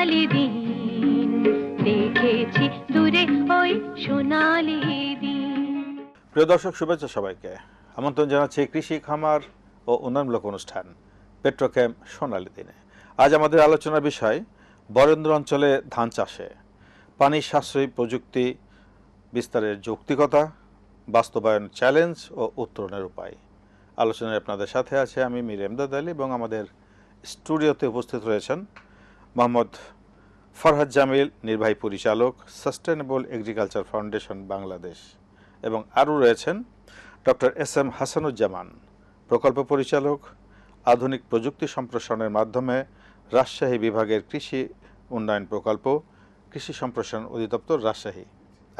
সোনালি দিন, দেখেছি দূরে ওই সোনালি দিন। প্রিয় দর্শক, শুভেচ্ছা সবাইকে। আমন্ত্রণ জানাচ্ছি কৃষি, খামার ও উন্নয়নমূলক অনুষ্ঠান পেট্রোক্যাম সোনালী দিনে। আজ আমাদের আলোচনার বিষয়, বরেন্দ্র অঞ্চলে ধান চাষে। পানি সাশ্রয়ী প্রযুক্তি বিস্তারের যৌক্তিকতা, বাস্তবায়ন চ্যালেঞ্জ ও উত্তরণের উপায়। আলোচনায় আপনাদের সাথে আছে আমি মীর এমদাদ আলী এবং আমাদের স্টুডিওতে উপস্থিত রয়েছেন মোহাম্মদ ফরহাদ জামিল, নির্বাহী পরিচালক সাস্টেনেবল এগ্রিকালচার ফাউন্ডেশন, বাংলাদেশ। এবং আরও রয়েছেন ডক্টর এস এম হাসানুজ্জামান, প্রকল্প পরিচালক, আধুনিক প্রযুক্তি সম্প্রসারণের মাধ্যমে রাজশাহী বিভাগের কৃষি উন্নয়ন প্রকল্প, কৃষি সম্প্রসারণ অধিদপ্তর রাজশাহী।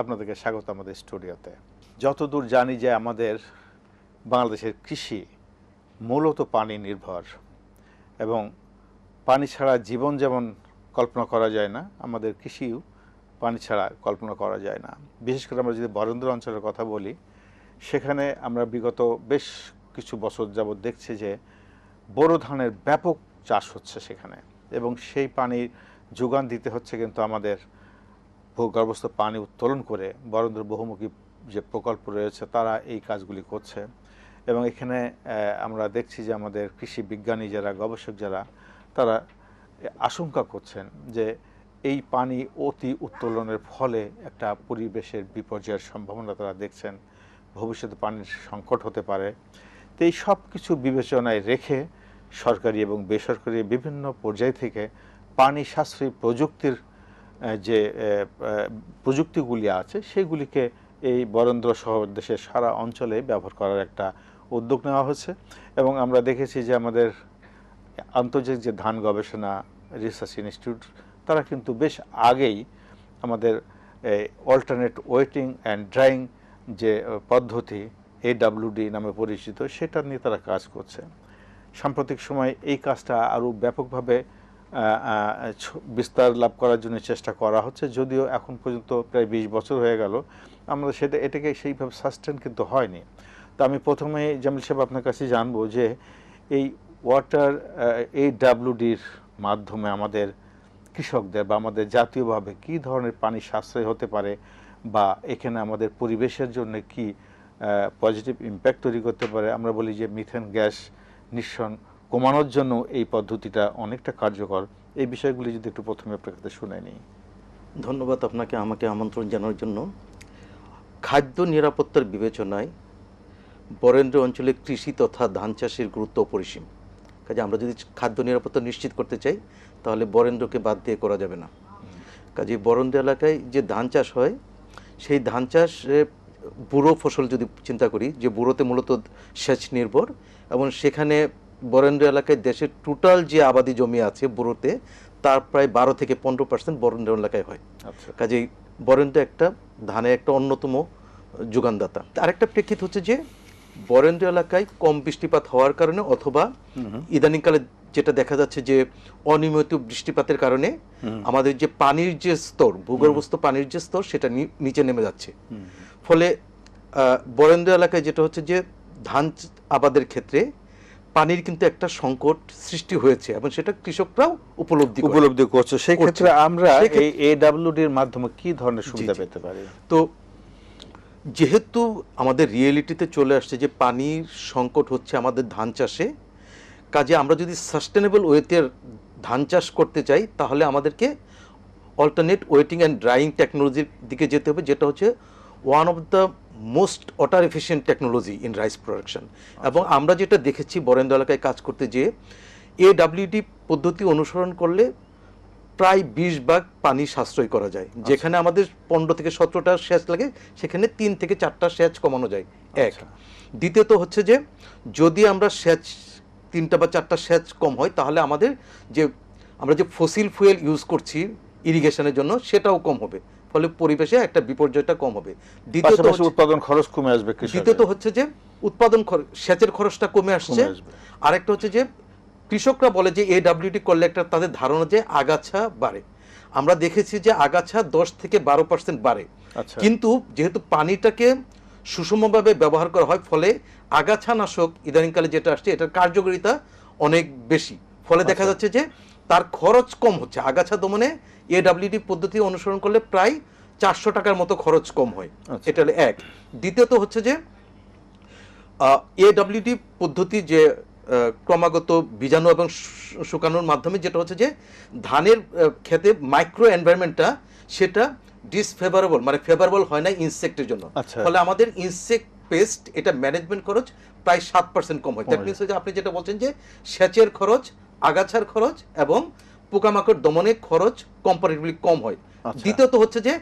আপনাদেরকে স্বাগত আমাদের স্টুডিওতে। যতদূর জানি যে আমাদের বাংলাদেশের কৃষি মূলত পানি নির্ভর এবং পানি ছাড়া জীবন যেমন কল্পনা করা যায় না, আমাদের কৃষিও পানি ছাড়া কল্পনা করা যায় না। বিশেষ করে আমরা যদি বরেন্দ্র অঞ্চলের কথা বলি, সেখানে আমরা বিগত বেশ কিছু বছর যাবৎ দেখছি যে বোরো ধানের ব্যাপক চাষ হচ্ছে সেখানে এবং সেই পানির যোগান দিতে হচ্ছে কিন্তু আমাদের ভূগর্ভস্থ পানি উত্তোলন করে বরেন্দ্র বহুমুখী যে প্রকল্প রয়েছে তারা এই কাজগুলি করছে এবং এখানে আমরা দেখছি যে আমাদের কৃষি বিজ্ঞানী যারা, গবেষক যারা তারা আশঙ্কা করছেন যে এই পানি অতি উত্তোলনের ফলে একটা পরিবেশের বিপর্যয়ের সম্ভাবনা তারা দেখছেন। ভবিষ্যতে পানির সংকট হতে পারে। তো এই সব কিছু বিবেচনায় রেখে সরকারি এবং বেসরকারি বিভিন্ন পর্যায় থেকে পানি সাশ্রয়ী প্রযুক্তির যে প্রযুক্তিগুলি আছে, সেগুলিকে এই বরেন্দ্র সহ দেশের সারা অঞ্চলে ব্যবহার করার একটা উদ্যোগ নেওয়া হয়েছে। এবং আমরা দেখেছি যে আমাদের আন্তর্জাতিক যে ধান গবেষণা রিসার্চ ইনস্টিটিউট, তারা কিন্তু বেশ আগেই আমাদের অল্টারনেট ওয়েটিং অ্যান্ড ড্রাইং যে পদ্ধতি এডাব্লিউডি নামে পরিচিত, সেটা নিয়ে তারা কাজ করছে। সাম্প্রতিক সময় এই কাজটা আরও ব্যাপকভাবে বিস্তার লাভ করার জন্য চেষ্টা করা হচ্ছে। যদিও এখন পর্যন্ত প্রায় বিশ বছর হয়ে গেল আমরা সেটা, এটাকে সেইভাবে সাস্টেন কিন্তু হয়নি। তো আমি প্রথমে জামিল সাহেব আপনার কাছে জানব যে এই ওয়াটার এই ডাব্লিউডির মাধ্যমে আমাদের কৃষকদের বা আমাদের জাতীয়ভাবে কি ধরনের পানি সাশ্রয় হতে পারে বা এখানে আমাদের পরিবেশের জন্য কি পজিটিভ ইম্প্যাক্ট তৈরি করতে পারে, আমরা বলি যে মিথেন গ্যাস নিঃসরণ কমানোর জন্য এই পদ্ধতিটা অনেকটা কার্যকর। এই বিষয়গুলি যদি একটু প্রথমে আপনার কাছে শুনে নিই। ধন্যবাদ আপনাকে আমাকে আমন্ত্রণ জানানোর জন্য। খাদ্য নিরাপত্তার বিবেচনায় বরেন্দ্র অঞ্চলে কৃষি তথা ধান চাষের গুরুত্ব অপরিসীম। কাজে আমরা যদি খাদ্য নিরাপত্তা নিশ্চিত করতে চাই তাহলে বরেন্দ্রকে বাদ দিয়ে করা যাবে না। কাজে বরেন্দ্র এলাকায় যে ধান চাষ হয় সেই ধান চাষ বুড়ো ফসল যদি চিন্তা করি যে বুড়োতে মূলত সেচ নির্ভর এবং সেখানে বরেন্দ্র এলাকায় দেশের টোটাল যে আবাদি জমি আছে বুড়োতে তার প্রায় বারো থেকে পনেরো পার্সেন্ট বরেন্দ্র এলাকায় হয়। আচ্ছা। কাজেই বরেন্দ্র একটা ধানের একটা অন্যতম যোগানদাতা। আরেকটা প্রেক্ষিত হচ্ছে যে বরেন্দ্র এলাকায় কম বৃষ্টিপাত হওয়ার কারণে অথবা ইদানিংকালে যেটা দেখা যাচ্ছে যে অনিয়মিত বৃষ্টিপাতের কারণে আমাদের যে পানির যে স্তর ভূগর্ভস্থ পানির যে স্তর সেটা নিচে নেমে যাচ্ছে। ফলে বরেন্দ্র এলাকায় যেটা হচ্ছে যে ধান আবাদের ক্ষেত্রে পানির কিন্তু একটা সংকট সৃষ্টি হয়েছে এবং সেটা কৃষকরাও উপলব্ধি উপলব্ধি করছ। সেই। ক্ষেত্রে আমরা এই এডাব্লিউডির মাধ্যমে কি ধরনের সুবিধা পেতে পারি? তো যেহেতু আমাদের রিয়েলিটিতে চলে আসছে যে পানির সংকট হচ্ছে আমাদের ধান চাষে কাজে আমরা যদি সাস্টেনেবল ওয়েতে ধান চাষ করতে চাই তাহলে আমাদেরকে অল্টারনেট ওয়েটিং অ্যান্ড ড্রাইং টেকনোলজির দিকে যেতে হবে যেটা হচ্ছে one of the most water efficient technology in rice production এবং আমরা যেটা দেখেছি বরেন্দ্র এলাকায় কাজ করতে যে এ ডাব্লিউডি পদ্ধতি অনুসরণ করলে প্রায় বিশ ভাগ পানি সাশ্রয় করা যায়। যেখানে আমাদের পনেরো থেকে সতেরোটা সেচ লাগে সেখানে তিন থেকে চারটা সেচ কমানো যায়। এক। দ্বিতীয়ত হচ্ছে যে যদি আমরা সেচ তিনটা বা চারটা সেচ কম হয় তাহলে আমাদের যে আমরা যে ফসিল ফুয়েল ইউজ করছি ইরিগেশনের জন্য সেটাও কম হবে। ফলে পরিবেশে একটা বিপর্যয়টা কম হবে। দ্বিতীয়ত উৎপাদন খরচ কমে আসবে। দ্বিতীয়ত হচ্ছে যে উৎপাদন সেচের খরচটা কমে আসছে। আরেকটা হচ্ছে যে কৃষকরা বলে যে এডাব্লিউটি করলে একটা তাদের ধারণা যে আগাছা বাড়ে আমরা দেখেছি যে আগাছা দশ থেকে বারো পার্সেন্ট বাড়ে আচ্ছা। কিন্তু যেহেতু পানিটাকে সুষমভাবে ব্যবহার করা হয় ফলে আগাছা নাশক ইদানিংকালে যেটা আসছে এটার কার্যকারিতা অনেক বেশি ফলে দেখা আচ্ছা। যাচ্ছে যে তার খরচ কম হচ্ছে আগাছা দমনে এডাব্লিউডি পদ্ধতি অনুসরণ করলে প্রায় চারশো টাকার মতো খরচ কম হয় আচ্ছা। এটা হলো এক দ্বিতীয়ত হচ্ছে যে এডাব্লিউডি পদ্ধতি যে ক্রমাগত বীজাণু এবং শুকানোর মাধ্যমে যেটা হচ্ছে যে ধানের ক্ষেতে মাইক্রো এনভায়রনমেন্টটা সেটা ডিসফেভারেবল মানে ফেভারেবল হয় না ইনসেক্টের জন্য। আচ্ছা। ফলে আমাদের ইনসেক্ট পেস্ট এটা ম্যানেজমেন্ট খরচ প্রায় সাত পার্সেন্ট কম হয়। দ্যাট মিনস যে আপনি যেটা বলছেন যে সেচের খরচ আগাছার খরচ এবং পোকামাকড় দমনের খরচ কম্পারেটিভলি কম হয়। আচ্ছা। দ্বিতীয়ত হচ্ছে যে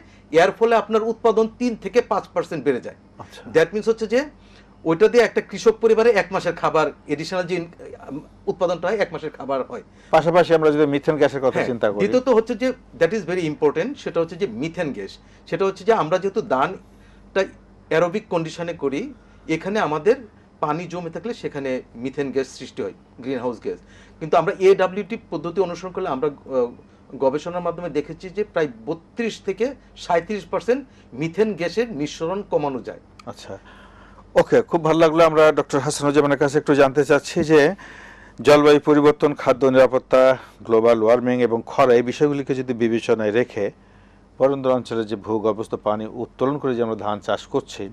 এর ফলে আপনার উৎপাদন তিন থেকে পাঁচ পার্সেন্ট বেড়ে যায়। আচ্ছা। দ্যাট মিনস হচ্ছে যে ওইটা দিয়ে একটা কৃষক পরিবারে এক মাসের খাবার এডিশনাল যে উৎপাদনটা হয় এক মাসের খাবার হয়। পাশাপাশি আমরা যদি মিথেন গ্যাসের কথা হ্যাঁ, চিন্তা করি। দ্বিতীয়ত হচ্ছে যে দ্যাট ইজ ভেরি ইম্পর্টেন্ট সেটা হচ্ছে যে মিথেন গ্যাস সেটা হচ্ছে যে আমরা যেহেতু দানটা অ্যারোবিক কন্ডিশনে করি এখানে আমাদের পানি জমে থাকলে সেখানে মিথেন গ্যাস সৃষ্টি হয় গ্রিন হাউস গ্যাস কিন্তু আমরা এডাব্লিউটি পদ্ধতি অনুসরণ করলে আমরা গবেষণার মাধ্যমে দেখেছি যে প্রায় বত্রিশ থেকে সাঁত্রিশ পার্সেন্ট মিথেন গ্যাসের নিঃসরণ কমানো যায়। আচ্ছা। ওকে খুব ভালো লাগল। আমরা ডক্টর হাসান হাসানুজ্জামানের কাছে একটু জানতে চাচ্ছি যে জলবায়ু পরিবর্তন, খাদ্য নিরাপত্তা গ্লোবাল ওয়ার্মিং এবং খরা এই বিষয়গুলিকে যদি বিবেচনায় রেখে বরেন্দ্র অঞ্চলে যে ভূগর্ভস্থ পানি উত্তোলন করে যে আমরা ধান চাষ করছি,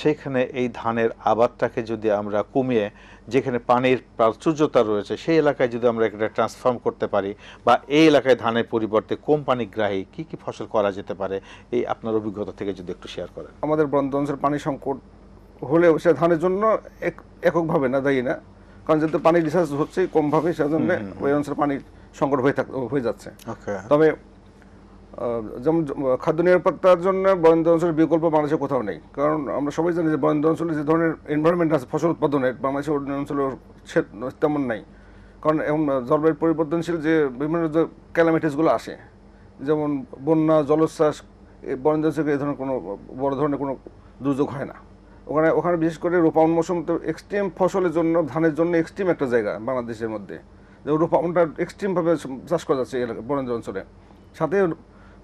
সেখানে এই ধানের আবাদটাকে যদি আমরা কমিয়ে যেখানে পানির প্রাচুর্যতা রয়েছে, সেই এলাকায় যদি আমরা একটা ট্রান্সফর্ম করতে পারি বা এই এলাকায় ধানের পরিবর্তে কম পানিগ্রাহী কি কি ফসল করা যেতে পারে, এই আপনার অভিজ্ঞতা থেকে যদি একটু শেয়ার করেন। আমাদের বরেন্দ্র অঞ্চলের পানি সংকট হলেও সে ধানের জন্য এক- এককভাবে না দায়ী না। কারণ যেহেতু পানি রিসার্চ হচ্ছে কমভাবে সেজন্য ওই অঞ্চলে পানির সংকট হয়ে থাক হয়ে যাচ্ছে। তবে যেমন খাদ্য নিরাপত্তার জন্য বরেন্দ্র অঞ্চলের বিকল্প বাংলাদেশে কোথাও নেই। কারণ আমরা সবাই জানি যে বরেন্দ্র অঞ্চলে যে ধরনের এনভায়রনমেন্ট আছে ফসল উৎপাদনের বাংলাদেশের অন্য অঞ্চলে সে- তেমন নাই। কারণ এখন জলবায়ু পরিবর্তনশীল যে বিভিন্ন যে ক্যালামিটিসগুলো আসে যেমন বন্যা জলোচ্ছ্বাস বরেন্দ্র অঞ্চলে এই ধরনের কোনো বড় ধরনের কোনো দুর্যোগ হয় না। ওখানে ওখানে বিশেষ করে রোপাউন মৌসুম তো এক্সট্রিম ফসলের জন্য ধানের জন্য এক্সট্রিম একটা জায়গা বাংলাদেশের মধ্যে। যে রোপাউনটা এক্সট্রিমভাবে চাষ করা যাচ্ছে বরেন্দ্র অঞ্চলে। সাথে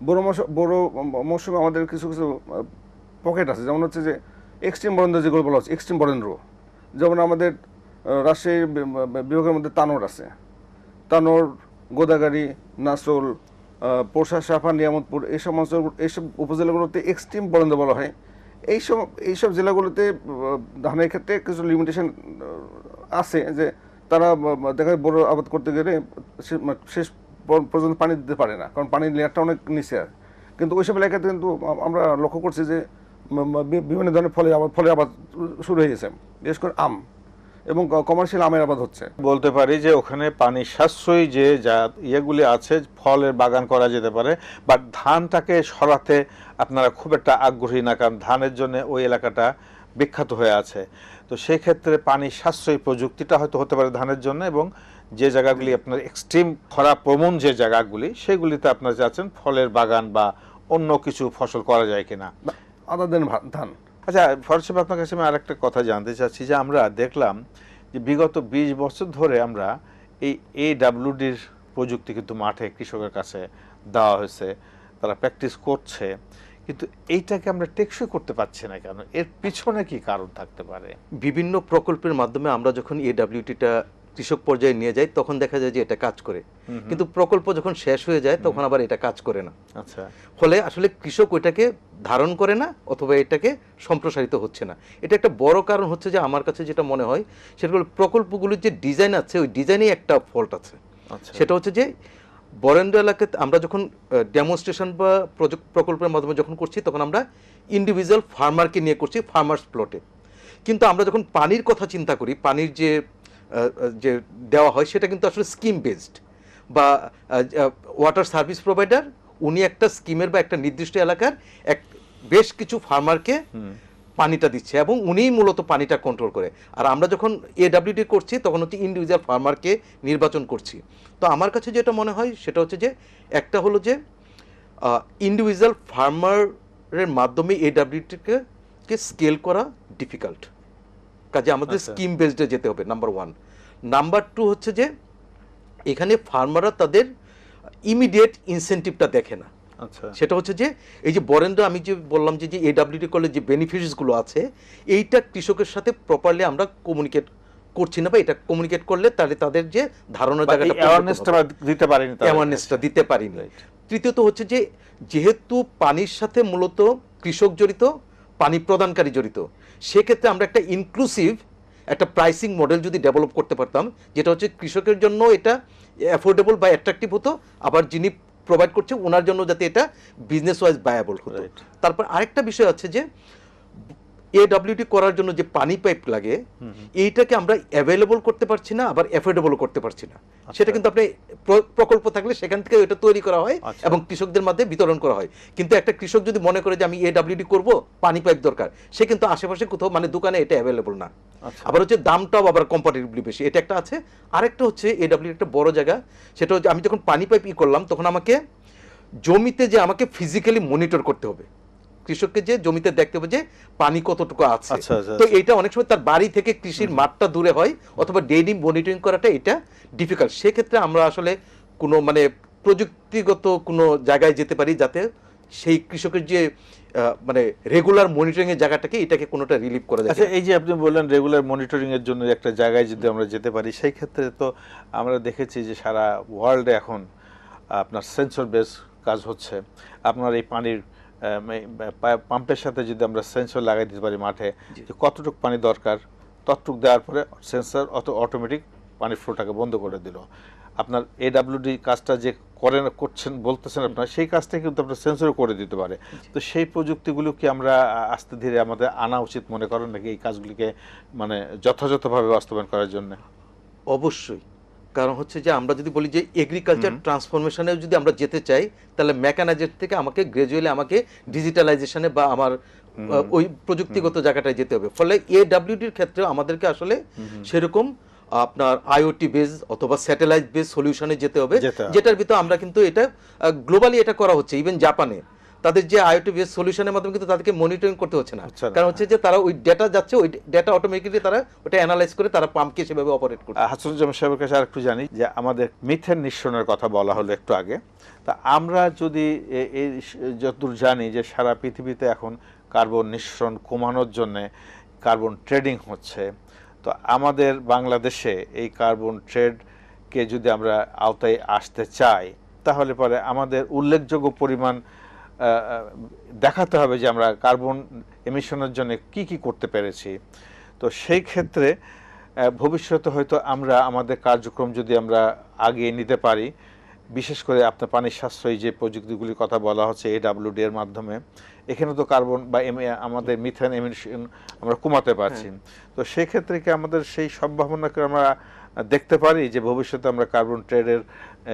বড় মৌসুম বড় মৌসুমে আমাদের কিছু কিছু পকেট আছে। যেমন হচ্ছে যে এক্সট্রিম বরেন্দ্র যেগুলো বলা হচ্ছে এক্সট্রিম বরেন্দ্র। যেমন আমাদের আহ, রাজশাহী বি- বি- বিভাগের মধ্যে তানোর আছে। তানোর গোদাগাড়ি আহ, পোরশা সাফা নিয়ামতপুর এইসব অঞ্চল এইসব উপজেলাগুলোতে এক্সট্রিম বরেন্দ্র বলা হয়। এইসব এইসব জেলাগুলোতে ধানের ক্ষেত্রে কিছু লিমিটেশন আছে যে তারা দেখা যায় বড় আবাদ করতে গেলে শেষ পর্যন্ত পানি দিতে পারে না। কারণ পানির লেয়ারটা অনেক নিচে আর। কিন্তু ওইসব এলাকাতে কিন্তু আমরা লক্ষ্য করছি যে বিভিন্ন ধরনের ফলে আবাদ ফলে আবাদ শুরু হয়ে গেছে। বিশেষ করে আম। এবং কমার্শিয়াল আমের আবাদ হচ্ছে। বলতে পারি যে ওখানে পানি সাশ্রয়ী যে যা ইয়েগুলি আছে ফলের বাগান করা যেতে পারে বাট ধানটাকে সরাতে আপনারা খুব একটা আগ্রহী না কারণ ধানের জন্য ওই এলাকাটা বিখ্যাত হয়ে আছে। তো সেই ক্ষেত্রে পানি সাশ্রয়ী প্রযুক্তিটা হয়তো হতে পারে ধানের জন্য এবং যে জায়গাগুলি আপনার এক্সট্রিম খরা প্রবণ যে জায়গাগুলি সেগুলিতে আপনারা চাচ্ছেন ফলের বাগান বা অন্য কিছু ফসল করা যায় কিনা। আদা দেন ধান। আচ্ছা ফরসাব আপনার কাছে আমি আরেকটা কথা জানতে চাচ্ছি যে আমরা দেখলাম যে বিগত বিশ বছর ধরে আমরা এই এ ডাব্লিউডির প্রযুক্তি কিন্তু মাঠে কৃষকের কাছে দেওয়া হয়েছে, তারা প্র্যাকটিস করছে, কিন্তু এইটাকে আমরা টেকসই করতে পারছি না কেন? এর পিছনে কি কারণ থাকতে পারে? বিভিন্ন প্রকল্পের মাধ্যমে আমরা যখন এডাব্লিউটিটা কৃষক পর্যায়ে নিয়ে যাই তখন দেখা যায় যে এটা কাজ করে। কিন্তু প্রকল্প যখন শেষ হয়ে যায় তখন আবার এটা কাজ করে না। আচ্ছা। ফলে আসলে কৃষক ওইটাকে ধারণ করে না অথবা এটাকে সম্প্রসারিত হচ্ছে না। এটা একটা বড় কারণ হচ্ছে যে আমার কাছে যেটা মনে হয় সেটা হলো প্রকল্পগুলির যে ডিজাইন আছে ওই ডিজাইনেই একটা ফল্ট আছে। আচ্ছা। সেটা হচ্ছে যে বরেন্দ্র এলাকাতে আমরা যখন ডেমনস্ট্রেশন বা প্রকল্পের মাধ্যমে যখন করছি তখন আমরা ইন্ডিভিজুয়াল ফার্মারকে নিয়ে করছি ফার্মার্স প্লটে কিন্তু আমরা যখন পানির কথা চিন্তা করি পানির যে যে দেওয়া হয় সেটা কিন্তু আসলে স্কিম বেসড বা ওয়াটার সার্ভিস প্রোভাইডার উনি একটা স্কিমের বা একটা নির্দিষ্ট এলাকার এক বেশ কিছু ফার্মারকে পানিটা দিচ্ছে এবং উনিই মূলত পানিটা কন্ট্রোল করে। আর আমরা যখন এডাব্লিউডি করছি তখন হচ্ছে ইন্ডিভিজুয়াল ফার্মারকে নির্বাচন করছি। তো আমার কাছে যেটা মনে হয় সেটা হচ্ছে যে একটা হলো যে ইন্ডিভিজুয়াল ফার্মারের মাধ্যমে এডাব্লিউটিকে কে স্কেল করা ডিফিকাল্ট কাজে আমাদের আচ্ছা। স্কিম বেসডে যেতে হবে নাম্বার ওয়ান নাম্বার টু হচ্ছে যে এখানে ফার্মাররা তাদের ইমিডিয়েট ইনসেন্টিভটা দেখে না। আচ্ছা। সেটা হচ্ছে যে এই যে বরেন্দ্র আমি যে বললাম যে যে এডাব্লিউডি করলে যে বেনিফিটসগুলো আছে এইটা কৃষকের সাথে প্রপারলি আমরা কমিউনিকেট করছি না বা এটা কমিউনিকেট করলে তাহলে তাদের যে ধারণা জায়গাটা অ্যাওয়ারনেসটা দিতে পারেনি। অ্যাওয়ারনেসটা দিতে পারিনি। তৃতীয়ত হচ্ছে যে যেহেতু পানির সাথে মূলত কৃষক জড়িত পানি প্রদানকারী জড়িত। সেক্ষেত্রে আমরা একটা ইনক্লুসিভ একটা প্রাইসিং মডেল যদি ডেভেলপ করতে পারতাম যেটা হচ্ছে কৃষকের জন্য এটা অ্যাফোর্ডেবল বা অ্যাট্রাকটিভ হতো আবার যিনি প্রোভাইড করছে ওনার জন্য যাতে এটা বিজনেস ওয়াইজ ব্যয়াবল হতো তারপর আরেকটা বিষয় আছে যে এডব্লিউটি করার জন্য যে পানি পাইপ লাগে এইটাকে আমরা অ্যাভেলেবল করতে পারছি না আবার অ্যাফোর্ডেবলও করতে পারছি না। সেটা কিন্তু আপনি প্রকল্প থাকলে সেখান থেকে এটা তৈরি করা হয় আচ্ছা। এবং কৃষকদের মধ্যে বিতরণ করা হয়। কিন্তু একটা কৃষক যদি মনে করে যে আমি এডব্লিউডি করব পানি পাইপ দরকার সে কিন্তু আশেপাশে কোথাও মানে দোকানে এটা অ্যাভেলেবল না। আচ্ছা। আবার হচ্ছে দামটাও আবার কম্পারেটিভলি বেশি। এটা একটা আছে। আরেকটা হচ্ছে এডব্লিউ একটা বড় জায়গা। সেটা হচ্ছে আমি যখন পানি পাইপ ই করলাম তখন আমাকে জমিতে যে আমাকে ফিজিক্যালি মনিটর করতে হবে কৃষককে যে জমিতে দেখতে হবে যে পানি কতটুকু আছে। আচ্ছা, আচ্ছা, তো আচ্ছা। এটা অনেক সময় তার বাড়ি থেকে কৃষির মাঠটা দূরে হয় অথবা ডেইলি মনিটরিং করাটা এটা ডিফিকাল্ট সেক্ষেত্রে আমরা আসলে কোনো মানে প্রযুক্তিগত কোনো জায়গায় যেতে পারি যাতে সেই কৃষকের যে মানে রেগুলার মনিটরিং এর জায়গাটাকে এটাকে কোনোটা রিলিভ করা যায় আচ্ছা এই যে আপনি বললেন রেগুলার মনিটরিং এর জন্য একটা জায়গায় যদি আমরা যেতে পারি সেই ক্ষেত্রে তো আমরা দেখেছি যে সারা ওয়ার্ল্ডে এখন আপনার সেন্সর বেস কাজ হচ্ছে। আপনার এই পানির পাম্পের সাথে যদি আমরা সেন্সর লাগাই দিতে পারি মাঠে যে কতটুকু পানি দরকার ততটুক দেওয়ার পরে সেন্সর অত অটোমেটিক পানির ফ্লোটাকে বন্ধ করে দিল। আপনার এডাব্লিউডি কাজটা যে করেন করছেন বলতেছেন আপনার সেই কাজটা কিন্তু আপনার সেন্সরও করে দিতে পারে। তো সেই প্রযুক্তিগুলো কি আমরা আস্তে ধীরে আমাদের আনা উচিত মনে করেন নাকি এই কাজগুলিকে মানে যথাযথভাবে বাস্তবায়ন করার জন্য? অবশ্যই। কারণ হচ্ছে যে আমরা যদি বলি যে এগ্রিকালচার ট্রান্সফরমেশনে যদি আমরা যেতে চাই তাহলে মেকানাইজের থেকে আমাকে গ্রাজুয়ালি আমাকে ডিজিটালাইজেশনে বা আমার ওই প্রযুক্তিগত জায়গাটায় যেতে হবে। ফলে এ ডাব্লিউডির ক্ষেত্রে আমাদেরকে আসলে সেরকম আপনার আইওটি বেস অথবা স্যাটেলাইট বেস সলিউশনে যেতে হবে। যেটার ভিতর আমরা কিন্তু এটা গ্লোবালি এটা করা হচ্ছে ইভেন জাপানে তাদের যে আইওটি বেস সলিউশনের মাধ্যমে কিন্তু তাদেরকে মনিটরিং করতে হচ্ছে না। কারণ হচ্ছে যে তারা ওই ডেটা যাচ্ছে ওই ডেটা অটোমেটিক্যালি তারা ওটা অ্যানালাইজ করে তারা পাম্পকে সেভাবে অপারেট করছে। হাসনুজ্জামান সাহেবের কাছে আরেকটু জানি যে আমাদের মিথেন নিঃসরণের কথা বলা হলো একটু আগে। তা আমরা যদি এই যতদূর জানি যে সারা পৃথিবীতে এখন কার্বন নিঃসরণ কমানোর জন্য কার্বন ট্রেডিং হচ্ছে তো আমাদের বাংলাদেশে এই কার্বন ট্রেডকে যদি আমরা আওতায় আসতে চাই তাহলে পরে আমাদের উল্লেখযোগ্য পরিমাণ দেখাতে হবে যে আমরা কার্বন এমিশনের জন্য কি কি করতে পেরেছি। তো সেই ক্ষেত্রে ভবিষ্যতে হয়তো আমরা আমাদের কার্যক্রম যদি আমরা আগিয়ে নিতে পারি বিশেষ করে আপনার পানির সাশ্রয়ী যে প্রযুক্তিগুলির কথা বলা হচ্ছে এডাব্লিউডি এর মাধ্যমে এখানে তো কার্বন বা আমাদের মিথেন এমিশন আমরা কমাতে পারছি। তো সেই ক্ষেত্রে কি আমাদের সেই সম্ভাবনাকে আমরা দেখতে পারি যে ভবিষ্যতে আমরা কার্বন ট্রেডের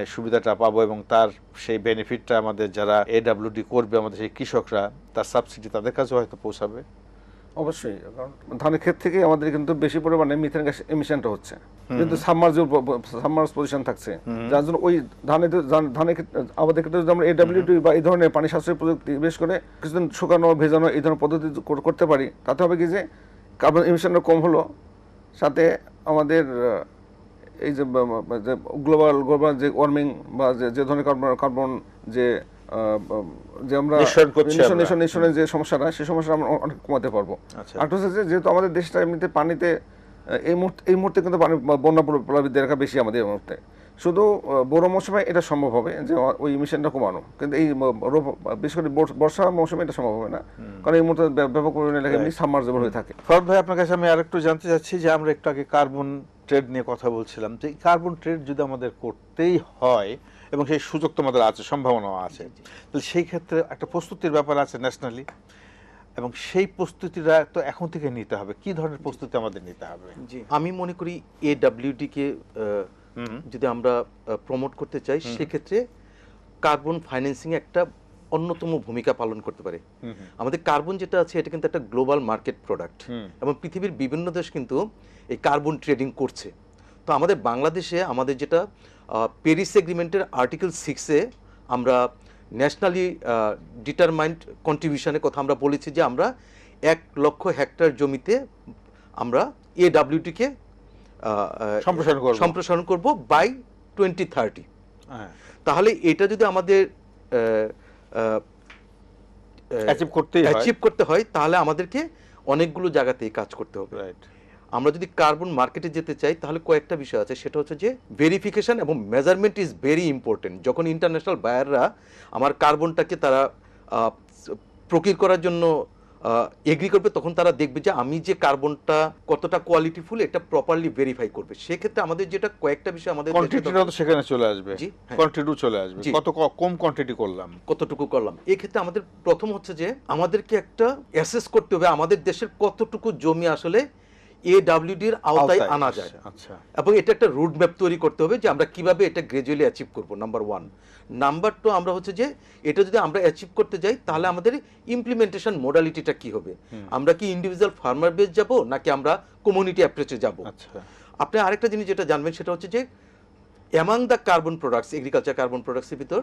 সুবিধাটা পাবো এবং তার সেই বেনিফিটটা আমাদের যারা এডাব্লিউডি করবে আমাদের সেই কৃষকরা তার সাবসিডি তাদের কাছে হয়তো পৌঁছাবে। অবশ্যই কারণ ধানের ক্ষেত থেকে আমাদের কিন্তু বেশি পরিমাণে মিথেন গ্যাস এমিশনটা হচ্ছে। কিন্তু সাবমার্জ সাবমার্জ পজিশন থাকছে। যার জন্য ওই ধানে ধান- ধানের ক্ষেত্রে আমাদের ক্ষেত্রে যদি আমরা এডাব্লিউটি বা এই ধরনের পানি সাশ্রয় প্রযুক্তি বেশ করে কিছুদিন শুকানো ভেজানো এই ধরনের পদ্ধতি করতে পারি তাতে হবে কি যে কার্বন এমিশনটা কম হলো সাথে আমাদের এই যে গ্লোবাল গ্লোবাল যে ওয়ার্মিং বা যে যে ধরনের কার্বন কার্বন যে যে আমরা। নিঃসরণের যে সমস্যাটা সেই সমস্যা আমরা অনেক কমাতে পারব আচ্ছা। আর হচ্ছে যে যেহেতু আমাদের দেশটা এমনিতে পানিতে এই মুহূর্তে এই মুহূর্তে কিন্তু পানি বন্যা প্লাবিত এলাকা বেশি আমাদের এই মুহূর্তে শুধু বড় মৌসুমে এটা সম্ভব হবে যে ওই ইমিশনটা কমানো। কিন্তু এই বিশেষ করে বর্ষ- বর্ষা মৌসুমে এটা সম্ভব হবে না। কারণ এই মুহূর্তে ব্যাপক পরিমাণে এলাকা এমনি সাবমার্জেবল হয়ে থাকে। ফরদ ভাই আপনার কাছে আমি আরেকটু জানতে চাচ্ছি যে আমরা একটু আগে কার্বন ট্রেড নিয়ে কথা বলছিলাম। যে কার্বন ট্রেড যদি আমাদের করতেই হয় এবং সেই সুযোগ তো আমাদের আছে সম্ভাবনাও আছে তাহলে সেই ক্ষেত্রে একটা প্রস্তুতির ব্যাপার আছে ন্যাশনালি। এবং সেই প্রস্তুতিটা তো এখন থেকে নিতে হবে। কি ধরনের প্রস্তুতি আমাদের নিতে হবে? আমি মনে করি এ ডাব্লিউডিকে যদি আমরা প্রমোট করতে চাই সেক্ষেত্রে কার্বন ফাইন্যান্সিং একটা অন্যতম ভূমিকা পালন করতে পারে। আমাদের কার্বন যেটা আছে এটা কিন্তু একটা গ্লোবাল মার্কেট প্রোডাক্ট এবং পৃথিবীর বিভিন্ন দেশ কিন্তু এই কার্বন ট্রেডিং করছে। তো আমাদের বাংলাদেশে আমাদের যেটা প্যারিস এগ্রিমেন্টের আর্টিকেল সিক্সে আমরা ন্যাশনালি ডিটারমাইন্ড কন্ট্রিবিউশনের কথা আমরা বলেছি যে আমরা এক লক্ষ হেক্টর জমিতে আমরা এ ডাব্লিউটিকে সম্প্রসারণ করব। সম্প্রসারণ করব বাই টোয়েন্টি থার্টি তাহলে এটা যদি আমাদের অ্যাচিভ করতেই হয়। অ্যাচিভ করতে হয় তাহলে আমাদেরকে অনেকগুলো জায়গাতেই কাজ করতে হবে। রাইট আমরা যদি কার্বন মার্কেটে যেতে চাই তাহলে কয়েকটা বিষয় আছে। সেটা হচ্ছে যে ভেরিফিকেশন এবং মেজারমেন্ট ইজ ভেরি ইম্পর্টেন্ট যখন ইন্টারন্যাশনাল বায়াররা আমার কার্বনটাকে তারা আহ, প্রক্রিয়া করার জন্য এগ্রি করবে তখন তারা দেখবে যে আমি যে কার্বনটা কতটা কোয়ালিটিফুল এটা প্রপারলি ভেরিফাই করবে। সেক্ষেত্রে আমাদের যেটা কয়েকটা বিষয় আমাদের কোয়ান্টিটিটা তো সেখানে চলে আসবে। জি, হ্যাঁ। চলে আসবে। কত কম কোয়ান্টিটি করলাম? কতটুকু করলাম? এক্ষেত্রে আমাদের প্রথম হচ্ছে যে আমাদেরকে একটা অ্যাসেস করতে হবে আমাদের দেশের কতটুকু জমি আসলে এডাব্লিউডির আওতায় আনা যায়। আচ্ছা। এবং এটা একটা রুট ম্যাপ তৈরি করতে হবে যে আমরা কীভাবে এটা গ্রাজুয়ালি অ্যাচিভ করব নাম্বার ওয়ান নাম্বার টু আমরা হচ্ছে যে এটা যদি আমরা অ্যাচিভ করতে যাই তাহলে আমাদের ইমপ্লিমেন্টেশন মোডালিটিটা কি হবে? আমরা কি ইন্ডিভিজুয়াল ফার্মার বেস যাব নাকি আমরা কমিউনিটি অ্যাপ্রোচে যাব? আচ্ছা। আপনি আরেকটা জিনিস যেটা জানবেন সেটা হচ্ছে যে among the carbon products agriculture carbon প্রোডাক্টসের ভিতর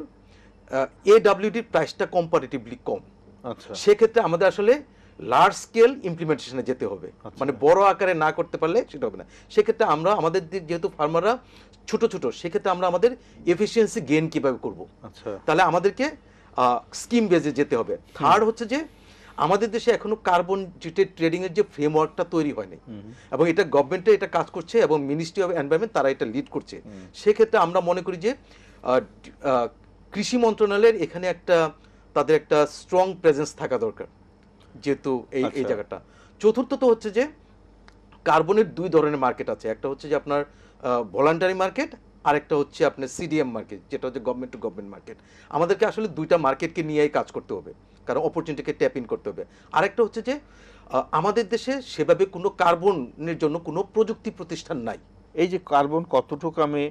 এডাব্লিউডির প্রাইসটা কম্পারেটিভলি কম। আচ্ছা। সেক্ষেত্রে আমাদের আসলে লার্জ স্কেল ইমপ্লিমেন্টেশনে যেতে হবে। আচ্ছা। মানে বড় আকারে না করতে পারলে সেটা হবে না। সেক্ষেত্রে আমরা আমাদের যেহেতু ফার্মাররা ছোট ছোট সেক্ষেত্রে আমরা আমাদের এফিসিয়েন্সি গেইন কীভাবে করব? আচ্ছা। তাহলে আমাদেরকে স্কিম বেজে যেতে হবে। থার্ড হচ্ছে যে আমাদের দেশে এখনও কার্বন ট্রেডিং এর যে ফ্রেমওয়ার্কটা তৈরি হয়নি। এবং এটা গভর্নমেন্টে এটা কাজ করছে এবং মিনিস্ট্রি অফ এনভায়রনমেন্ট তারা এটা লিড করছে। সেক্ষেত্রে আমরা মনে করি যে কৃষি মন্ত্রণালয়ের এখানে একটা তাদের একটা স্ট্রং প্রেজেন্স থাকা দরকার। যেহেতু এই এই আচ্ছা। জায়গাটা চতুর্থত হচ্ছে যে কার্বনের দুই ধরনের মার্কেট আছে একটা হচ্ছে যে আপনার ভলান্টারি মার্কেট আরেকটা হচ্ছে আপনার সিডিএম মার্কেট যেটা হচ্ছে গভর্নমেন্ট টু গভর্নমেন্ট মার্কেট আমাদেরকে আসলে দুইটা মার্কেটকে নিয়েই কাজ করতে হবে কারণ অপরচুনিটিকে ট্যাপ ইন করতে হবে আরেকটা হচ্ছে যে আমাদের দেশে সেভাবে কোনো কার্বনের জন্য কোনো প্রযুক্তি প্রতিষ্ঠান নাই এই যে কার্বন কতটুকু আমি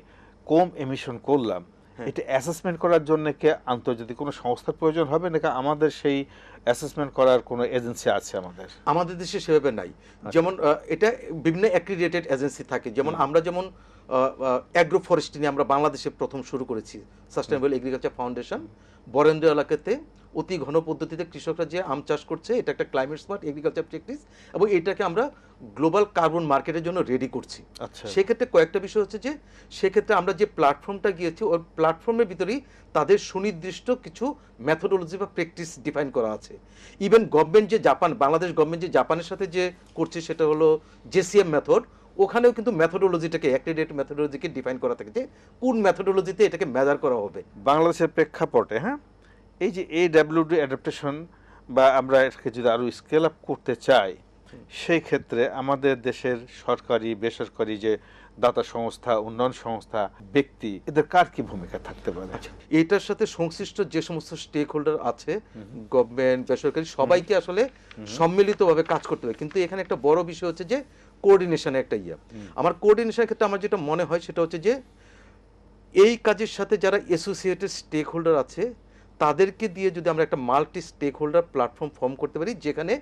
কম এমিশন করলাম। এটা অ্যাসেসমেন্ট করার জন্য কি আন্তর্জাতিক কোনো সংস্থার প্রয়োজন হবে? নাকি আমাদের সেই অ্যাসেসমেন্ট করার কোনো এজেন্সি আছে আমাদের? আমাদের দেশে সেভাবে নাই। যেমন এটা বিভিন্ন অ্যাক্রিডিয়েটেড এজেন্সি থাকে। যেমন আমরা যেমন অ্যাগ্রো ফরেস্ট্রি নিয়ে আমরা বাংলাদেশে প্রথম শুরু করেছি। সাস্টেনেবল এগ্রিকালচার ফাউন্ডেশন বরেন্দ্র এলাকাতে। অতি ঘন পদ্ধতিতে কৃষকরা যে আম চাষ করছে এটা একটা ক্লাইমেট স্মার্ট এগ্রিকালচার প্র্যাকটিস এবং এটাকে আমরা গ্লোবাল কার্বন মার্কেটের জন্য রেডি করছি। আচ্ছা। সেক্ষেত্রে কয়েকটা বিষয় হচ্ছে যে সেক্ষেত্রে আমরা যে প্ল্যাটফর্মটা গিয়েছি ওই প্ল্যাটফর্মের ভিতরেই তাদের সুনির্দিষ্ট কিছু মেথোডোলজি বা প্র্যাকটিস ডিফাইন করা আছে। ইভেন গভর্নমেন্ট যে জাপান বাংলাদেশ গভর্নমেন্ট যে জাপানের সাথে যে করছে সেটা হলো জেসিএম মেথড ওখানেও কিন্তু মেথোডোলজিটাকে অ্যাক্রিডেট মেথোডোলজিকে ডিফাইন করা থাকে যে কোন মেথোডোলজিতে এটাকে মেজার করা হবে। বাংলাদেশের প্রেক্ষাপটে হ্যাঁ? এই যে এ ডাব্লিউডি অ্যাডাপ্টেশন বা আমরা এটাকে যদি আরও স্কেল আপ করতে চাই সেই ক্ষেত্রে আমাদের দেশের সরকারি বেসরকারি যে দাতা সংস্থা উন্নয়ন সংস্থা ব্যক্তি এদের কার কি ভূমিকা থাকতে পারে? এটার সাথে সংশ্লিষ্ট যে সমস্ত স্টেক হোল্ডার আছে গভর্নমেন্ট বেসরকারি সবাইকে আসলে সম্মিলিতভাবে কাজ করতে হবে। কিন্তু এখানে একটা বড় বিষয় হচ্ছে যে কোঅর্ডিনেশনের একটা ইয়ে। আমার কোঅর্ডিনেশনের ক্ষেত্রে আমার যেটা মনে হয় সেটা হচ্ছে যে এই কাজের সাথে যারা অ্যাসোসিয়েটেড স্টেক হোল্ডার আছে তাদেরকে দিয়ে যদি আমরা একটা multi stakeholder platform form করতে পারি, যেখানে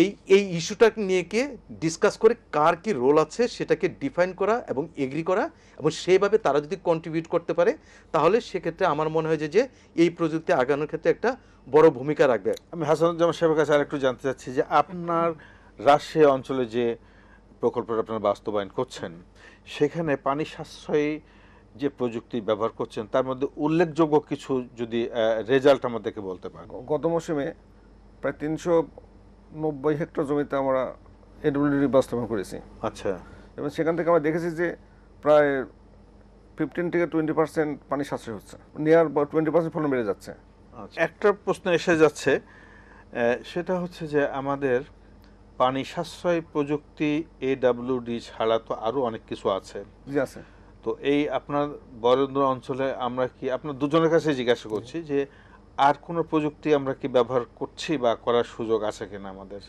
এই এই ইস্যুটা নিয়ে কে ডিসকাস করে কার কি রোল আছে সেটাকে ডিফাইন করা এবং এগ্রি করা এবং সেইভাবে তারা যদি কন্ট্রিবিউট করতে পারে, তাহলে সেক্ষেত্রে আমার মনে হয় যে যে এই প্রযুক্তি আগানোর ক্ষেত্রে একটা বড় ভূমিকা রাখবে। আমি হাসানুজ্জামান সাহেবের কাছে আরেকটু জানতে চাচ্ছি যে, আপনার রাজশাহী অঞ্চলে যে প্রকল্পটা আপনারা বাস্তবায়ন করছেন, সেখানে পানি সাশ্রয়ী যে প্রযুক্তি ব্যবহার করছেন তার মধ্যে উল্লেখযোগ্য কিছু যদি রেজাল্ট আমাদেরকে বলতে পারেন। গত মৌসুমে প্রায় তিনশো নব্বই হেক্টর জমিতে আমরা এডব্লিউডি বাস্তবায়ন করেছি। আচ্ছা। এবং সেখান থেকে আমরা দেখেছি যে প্রায় ফিফটিন থেকে টোয়েন্টি পার্সেন্ট পানি সাশ্রয় হচ্ছে। নিয়ার টোয়েন্টি পার্সেন্ট ফলন বেড়ে যাচ্ছে। একটা প্রশ্ন এসে যাচ্ছে সেটা হচ্ছে যে আমাদের পানি সাশ্রয় প্রযুক্তি এডাব্লিউডি ছাড়া তো আরও অনেক কিছু আছে। জি আছে। তো এই আপনার বরেন্দ্র অঞ্চলে আমরা কি আপনার দুজনের কাছে জিজ্ঞাসা করছি যে আর কোনো প্রযুক্তি আমরা কি ব্যবহার করছি বা করার সুযোগ আছে কিনা আমাদের?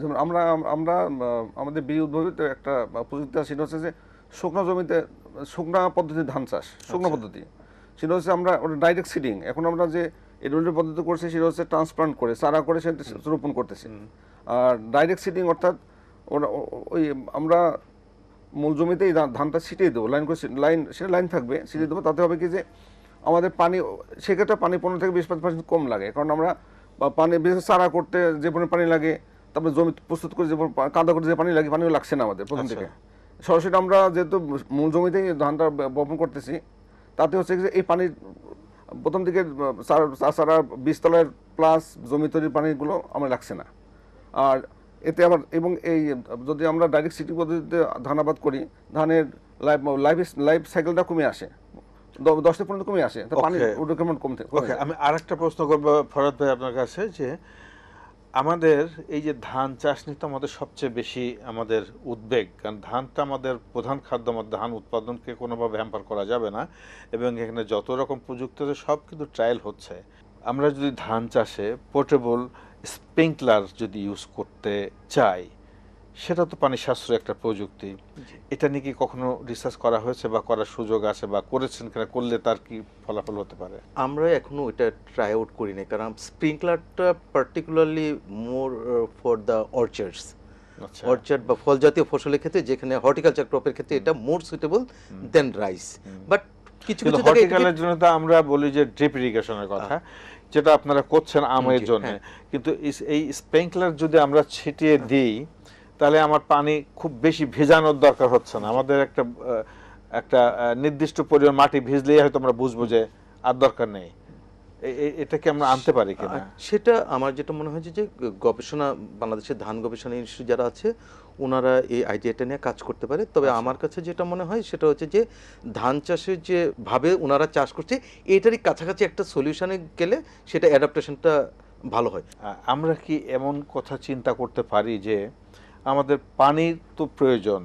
যেমন আমরা আমরা আমাদের বি উদ্ভাবিত একটা প্রযুক্তি আছে সেটা হচ্ছে যে শুকনো জমিতে শুকনা পদ্ধতি ধান চাষ শুকনো পদ্ধতি। সেটা হচ্ছে আমরা ডাইরেক্ট সিডিং এখন আমরা যে এডুলের পদ্ধতি করছি সেটা হচ্ছে ট্রান্সপ্লান্ট করে চারা করে সেটা রোপণ করতেছি। আর ডাইরেক্ট সিডিং অর্থাৎ ওরা ওই আমরা মূল জমিতেই ধানটা ছিটিয়ে দেবো। লাইন করে লাইন সেটা লাইন থাকবে ছিটিয়ে দেবো। তাতে হবে কি যে আমাদের পানি সেক্ষেত্রে পানি পনেরো থেকে বিশ পার্সেন্ট কম লাগে। কারণ আমরা বা পানি বিশেষ চারা করতে যে পরিমাণ পানি লাগে তারপরে জমি প্রস্তুত করে যে কাদা করতে যে পানি লাগে পানিও লাগছে না আমাদের প্রথম আচ্ছা। থেকে সরাসরি আমরা যেহেতু মূল জমিতেই ধানটা বপন করতেছি তাতে হচ্ছে কি যে এই পানির প্রথম দিকে চারা বীজতলার প্লাস জমি তৈরির পানিগুলো আমার লাগছে না। আর এতে আবার এবং এই যদি আমরা ডাইরেক্ট সিটি পদ্ধতিতে ধান আবাদ করি ধানের লাইফ লাইফ লাইফ সাইকেলটা কমে আসে। দ- দশ থেকে পনেরো কমে আসে পানির. কমতে ওকে আমি আরেকটা প্রশ্ন করব ফরাদ ভাই আপনার কাছে যে আমাদের এই যে ধান চাষ নিয়ে তো আমাদের সবচেয়ে বেশি আমাদের উদ্বেগ কারণ ধানটা আমাদের প্রধান খাদ্য আমাদের ধান উৎপাদনকে কোনোভাবে হ্যাম্পার করা যাবে না এবং এখানে যত রকম প্রযুক্তি সব কিন্তু ট্রায়াল হচ্ছে। আমরা যদি ধান চাষে পোর্টেবল স্প্রিংকলার যদি ইউজ করতে চাই সেটা তো পানি সাশ্রয় একটা প্রযুক্তি। এটা নিয়ে কি কখনো রিসার্চ করা হয়েছে বা করার সুযোগ আছে বা করেছেন কিনা? করলে তার কি ফলাফল হতে পারে? আমরা এখনও ওইটা ট্রাই আউট করি নাই কারণ স্প্রিংকলারটা particularly more for the orchards orchard বা ফল জাতীয় ফসলের ক্ষেত্রে যেখানে হর্টিকালচার ক্রপের ক্ষেত্রে এটা more suitable than rice but কিছু কিছু হর্টিকালের জন্য তো আমরা বলি যে ড্রিপ ইরিগেশনের কথা। যেটা আপনারা করছেন আমের জন্য। হ্যাঁ। কিন্তু এই স্প্রিংকলার যদি আমরা ছিটিয়ে দিই তাহলে আমার পানি খুব বেশি ভেজানোর দরকার হচ্ছে না। আমাদের একটা একটা নির্দিষ্ট পরিমাণ মাটি ভিজলেই হয়তো আমরা বুঝব যে আর দরকার নেই। এ- এ- এটা কি আমরা আনতে পারি কিনা? সেটা আমার যেটা মনে হয়েছে যে গবেষণা বাংলাদেশের ধান গবেষণা ইনস্টিটিউট যারা আছে ওনারা এই আইডিয়াটা নিয়ে কাজ করতে পারে। তবে আমার কাছে যেটা মনে হয় সেটা হচ্ছে যে ধান চাষের যে ভাবে ওনারা চাষ করছে এটারই কাছাকাছি একটা সলিউশনে গেলে সেটা অ্যাডাপ্টেশনটা ভালো হয়। আমরা কি এমন কথা চিন্তা করতে পারি যে আমাদের পানির তো প্রয়োজন।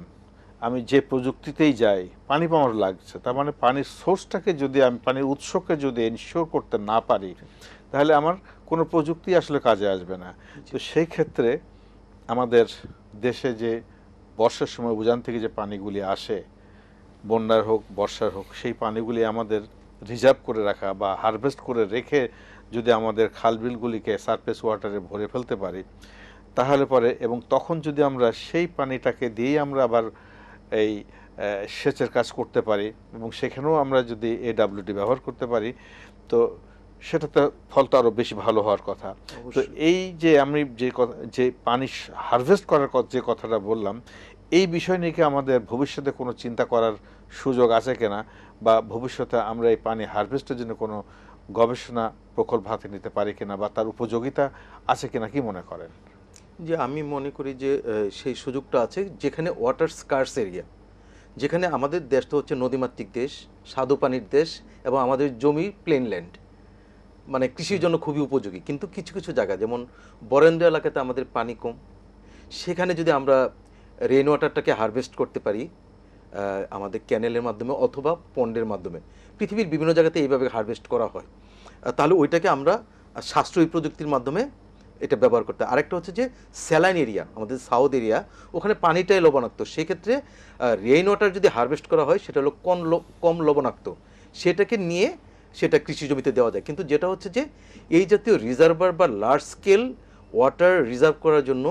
আমি যে প্রযুক্তিতেই যাই পানি আমার লাগছে তার মানে পানির সোর্সটাকে যদি আমি পানির উৎসকে যদি এনশিওর করতে না পারি তাহলে আমার কোনো প্রযুক্তি আসলে কাজে আসবে না। তো সেই ক্ষেত্রে আমাদের দেশে যে বর্ষার সময় উজান থেকে যে পানিগুলি আসে, বন্যার হোক, বর্ষার হোক, সেই পানিগুলি আমাদের রিজার্ভ করে রাখা বা হারভেস্ট করে রেখে যদি আমাদের খালবিলগুলিকে সারফেস ওয়াটারে ভরে ফেলতে পারি, তাহলে পরে এবং তখন যদি আমরা সেই পানিটাকে দিয়েই আমরা আবার এই সেচের কাজ করতে পারি এবং সেখানেও আমরা যদি এডাব্লিউডি ব্যবহার করতে পারি, তো সেটাতে ফল তো আরও বেশি ভালো হওয়ার কথা। তো এই যে আমি যে কথা যে পানি হারভেস্ট করার কথা- যে কথাটা বললাম এই বিষয় নিয়ে কি আমাদের ভবিষ্যতে কোনো চিন্তা করার সুযোগ আছে কিনা? বা ভবিষ্যতে আমরা এই পানি হারভেস্টের জন্য কোনো গবেষণা প্রকল্প হাতে নিতে পারি কিনা? বা তার উপযোগিতা আছে কিনা? কি মনে করেন? যে আমি মনে করি যে সেই সুযোগটা আছে যেখানে ওয়াটার স্কার্স এরিয়া যেখানে আমাদের দেশটা হচ্ছে নদীমাতৃক দেশ স্বাদু পানির দেশ এবং আমাদের জমি প্লেনল্যান্ড মানে কৃষির জন্য খুবই উপযোগী। কিন্তু কিছু কিছু জায়গা, যেমন বরেন্দ্র এলাকাতে আমাদের পানি কম। সেখানে যদি আমরা রেন ওয়াটারটাকে হারভেস্ট করতে পারি আমাদের ক্যানেলের মাধ্যমে অথবা পন্ডের মাধ্যমে, পৃথিবীর বিভিন্ন জায়গাতে এইভাবে হারভেস্ট করা হয়। তাহলে ওইটাকে আমরা সাশ্রয়ী প্রযুক্তির মাধ্যমে এটা ব্যবহার করতে। আরেকটা হচ্ছে যে স্যালাইন এরিয়া আমাদের সাউথ এরিয়া ওখানে পানিটাই লবণাক্ত। সেক্ষেত্রে রেইন ওয়াটার যদি হারভেস্ট করা হয়, সেটা হলো কম কম লবণাক্ত। সেটাকে নিয়ে সেটা কৃষি জমিতে দেওয়া যায়। কিন্তু যেটা হচ্ছে যে, এই জাতীয় রিজার্ভার বা লার্জ স্কেল ওয়াটার রিজার্ভ করার জন্য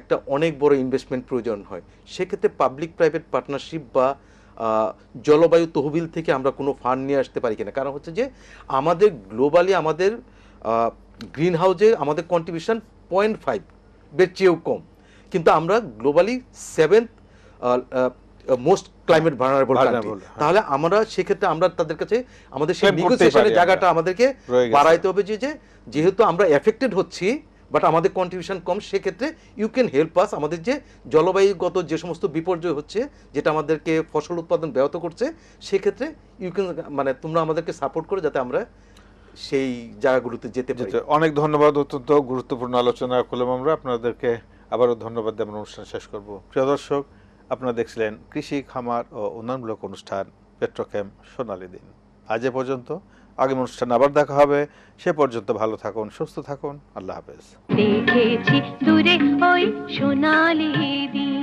একটা অনেক বড় ইনভেস্টমেন্ট প্রয়োজন হয়। সেক্ষেত্রে পাবলিক প্রাইভেট পার্টনারশিপ বা জলবায়ু তহবিল থেকে আমরা কোনো ফান্ড নিয়ে আসতে পারি কিনা। কারণ হচ্ছে যে, আমাদের গ্লোবালি আমাদের গ্রিন হাউসে আমাদের কন্ট্রিবিউশন পয়েন্ট ফাইভ বের চেয়েও কম। কিন্তু আমরা globally seventh most climate vulnerable হ্যাঁ। তাহলে আমরা সেক্ষেত্রে আমরা তাদের কাছে আমাদের সেই নেগোসিয়েশনের জায়গাটা আমাদেরকে বাড়াইতে হবে যে যেহেতু আমরা এফেক্টেড হচ্ছি বাট আমাদের কন্ট্রিবিউশন কম সেক্ষেত্রে ইউ ক্যান হেল্প আস আমাদের যে জলবায়ুগত যে সমস্ত বিপর্যয় হচ্ছে যেটা আমাদেরকে ফসল উৎপাদন ব্যাহত করছে সেক্ষেত্রে ইউ ক্যান মানে তোমরা আমাদেরকে সাপোর্ট করে যাতে আমরা সেই জায়গাগুলোতে যেতে পারি। অনেক ধন্যবাদ অত্যন্ত গুরুত্বপূর্ণ আলোচনা করলাম আমরা। আপনাদেরকে আবারও ধন্যবাদ। দিয়ে আমরা অনুষ্ঠান শেষ করব। প্রিয় দর্শক আপনারা দেখছিলেন কৃষি, খামার ও উন্নয়নমূলক অনুষ্ঠান পেট্রোকেম সোনালী দিন। আজ এ পর্যন্ত। আগামী অনুষ্ঠান আবার দেখা হবে। সে পর্যন্ত ভালো থাকুন, সুস্থ থাকুন। আল্লাহ হাফেজ। দেখেছি দূরে ওই সোনালি দিন।